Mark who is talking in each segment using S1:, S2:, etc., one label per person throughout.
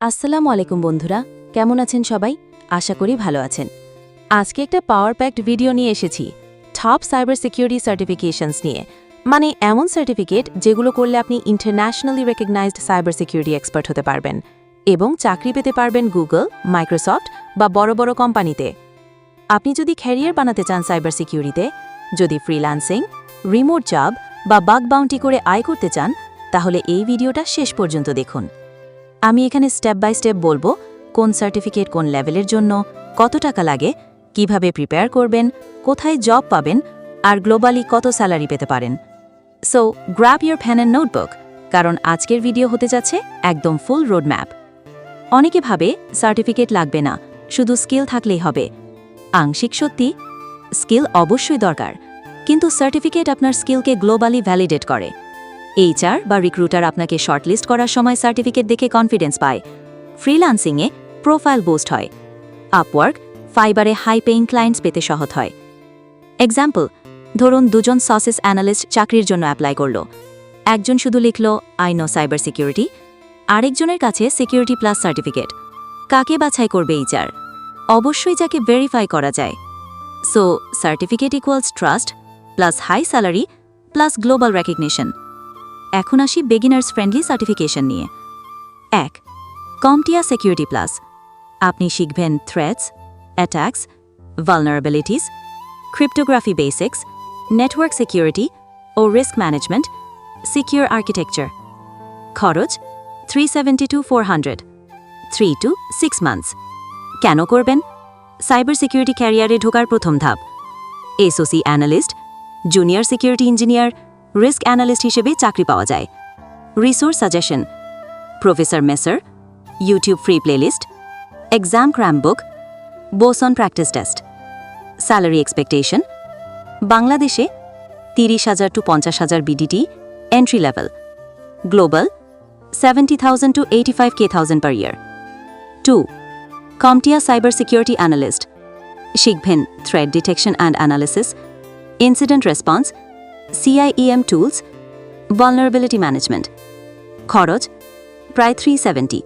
S1: আসসালামু আলাইকুম বন্ধুরা, কেমন আছেন সবাই? আশা করি ভালো আছেন। আজকে একটা পাওয়ার প্যাকড ভিডিও নিয়ে এসেছি টপ সাইবার সিকিউরিটি সার্টিফিকেশনস নিয়ে। মানে এমন সার্টিফিকেট যেগুলো করলে আপনি internationally recognised cyber security expert হতে পারবেন এবং চাকরি পেতে পারবেন গুগল মাইক্রোসফট বা বড় বড় কোম্পানিতে। আপনি যদি ক্যারিয়ার বানাতে চান সাইবার সিকিউরিটিতে যদি ফ্রিল্যান্সিং রিমোট জব বা বাগ বাউন্টি করে আয় করতে চান, তাহলে এই ভিডিওটা শেষ পর্যন্ত দেখুন। আমি এখানে স্টেপ বাই স্টেপ বলব কোন সার্টিফিকেট কোন লেভেলের জন্য, কত টাকা লাগে, কীভাবে প্রিপেয়ার করবেন, কোথায় জব পাবেন, আর গ্লোবালি কত স্যালারি পেতে পারেন। So grab your pen and notebook কারণ আজকের ভিডিও হতে যাচ্ছে একদম ফুল রোডম্যাপ অনেকে ভাবে সার্টিফিকেট লাগবে না, শুধু স্কিল থাকলেই হবে। আংশিক সত্যি স্কিল অবশ্যই দরকার, কিন্তু সার্টিফিকেট আপনার স্কিলকে গ্লোবালি ভ্যালিডেট করে। এইচআর বা রিক্রুটার আপনাকে শর্টলিস্ট করার সময় সার্টিফিকেট দেখে কনফিডেন্স পায়। ফ্রিল্যান্সিংয়ে প্রোফাইল বুস্ট হয়। আপওয়ার্ক ফাইবারে হাই পেইং ক্লায়েন্টস পেতে সহজ হয়। এক্সাম্পল ধরুন দুজন সসেস অ্যানালিস্ট চাকরির জন্য অ্যাপ্লাই করল। একজন শুধু লিখল আই নো সাইবার সিকিউরিটি আরেকজনের কাছে সিকিউরিটি প্লাস সার্টিফিকেট কাকে বাছাই করবে এইচআর? অবশ্যই যাকে ভেরিফাই করা যায়। So certificate equals trust plus high salary plus global recognition এখন আসি বেগিনার্স ফ্রেন্ডলি সার্টিফিকেশন নিয়ে। এক কমটিয়া সিকিউরিটি প্লাস আপনি শিখবেন threats attacks vulnerabilities cryptography basics network security ও রিস্ক ম্যানেজমেন্ট সিকিউর আর্কিটেকচার খরচ three seventy two four hundred three two six months কেন করবেন? Cyber security ক্যারিয়ারে ঢোকার প্রথম ধাপ। SOC analyst junior security engineer risk analyst হিসেবে চাকরি পাওয়া যায়। Resource suggestion professor Messer YouTube free playlist exam cram book Boson practice test salary expectation বাংলাদেশে তিরিশ হাজার টু পঞ্চাশ হাজার BDT entry level global seventy thousand to eighty five K thousand per year two CompTIA cyber security analyst শিখবেন threat detection and analysis incident response SIEM tools vulnerability management খরচ প্রায় three seventy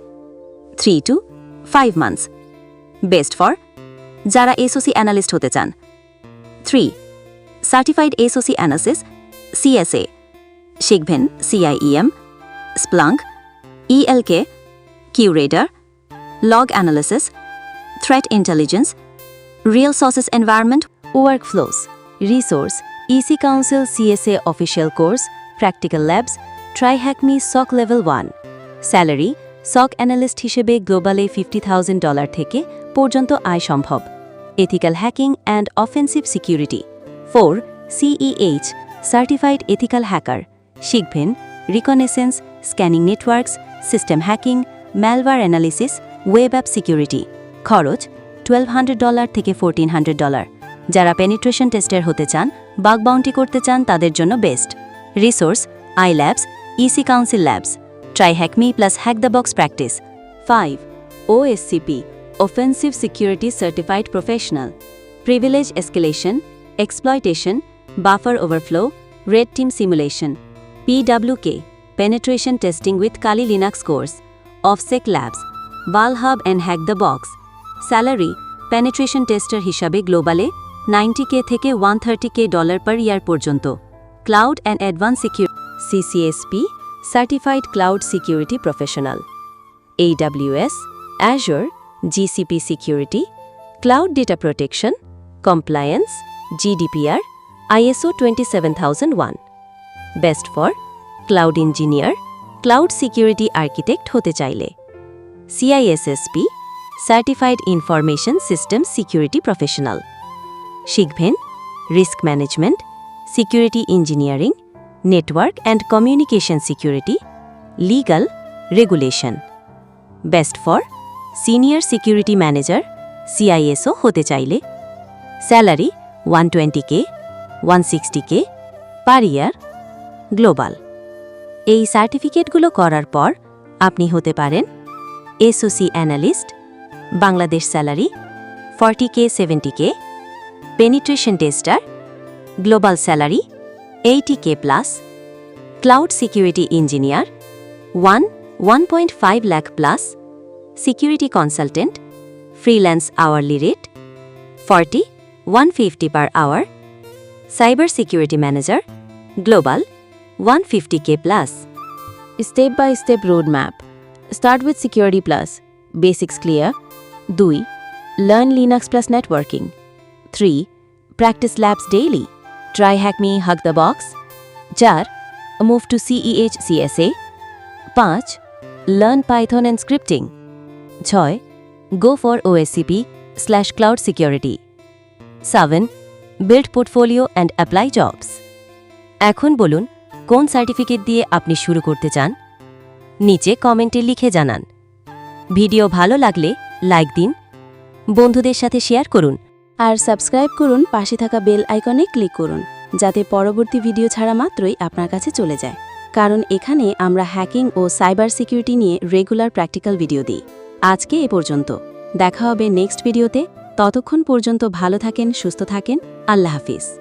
S1: three two five months best for যারা SOC analyst হতে চান। Three certified SOC analysis CSA শিখবেন SIEM Splunk ELK QRadar log analysis threat intelligence real sources environment workflows resource EC Council CSA official course practical labs TryHackMe SOC level one salary SOC analyst হিসেবে গ্লোবালে fifty thousand dollar থেকে পর্যন্ত আয় সম্ভব। Ethical hacking and offensive security four CEH certified ethical hacker শিখবেন reconnaissance scanning networks system hacking malware analysis web app security খরচ twelve hundred dollar থেকে fourteen hundred dollar যারা পেনিট্রেশন টেস্টের হতে চান বাগ বাউন্টি করতে চান তাদের জন্য best resource I labs EC Council labs TryHackMe plus hack the box practice five OSCP offensive security certified professional privilege escalation exploitation buffer overflow red team simulation PWK penetration testing with Kali Linux course, OffSec Labs, Valhub and Hack the Box. Salary, penetration tester হিসাবে গ্লোবালে 90k থেকে 130k dollar per year পর্যন্ত। Cloud and advance secure CCSP certified cloud security professional AWS, Azure, GCP Security, Cloud Data Protection, Compliance, GDPR, ISO 27001. Best for cloud engineer cloud security architect হতে চাইলে। CISSP certified information system security professional শিখবেন risk management security engineering network and communication security legal regulation best for senior security manager CISO হতে চাইলে। Salary one twenty K one sixty K per year global এই সার্টিফিকেটগুলো করার পর আপনি হতে পারেন SOC analyst Bangladesh salary forty K seventy K penetration tester global salary eighty K plus cloud security engineer one one point five lakh plus security consultant freelance hourly rate forty one fifty per hour cyber security manager global one fifty K plus step by step road map start with security plus basics clear দুই learn Linux plus networking three practice labs daily try hack me hack the box চার move to CEH CSA পাঁচ learn Python and scripting ছয় go for OSCP slash cloud security seven build portfolio and apply jobs এখন বলুন, কোন certificate দিয়ে আপনি শুরু করতে চান? নিচে কমেন্টে লিখে জানান। ভিডিও ভালো লাগলে লাইক দিন। বন্ধুদের সাথে শেয়ার করুন।
S2: আর সাবস্ক্রাইব করুন, পাশে থাকা বেল আইকনে ক্লিক করুন, যাতে পরবর্তী ভিডিও ছাড়া মাত্রই আপনার কাছে চলে যায়। কারণ এখানে আমরা হ্যাকিং ও সাইবার সিকিউরিটি নিয়ে রেগুলার প্র্যাকটিক্যাল ভিডিও দিই। আজকে এ পর্যন্ত। দেখা হবে নেক্সট ভিডিওতে। ততক্ষণ পর্যন্ত ভালো থাকেন, সুস্থ থাকেন। আল্লাহ হাফিজ।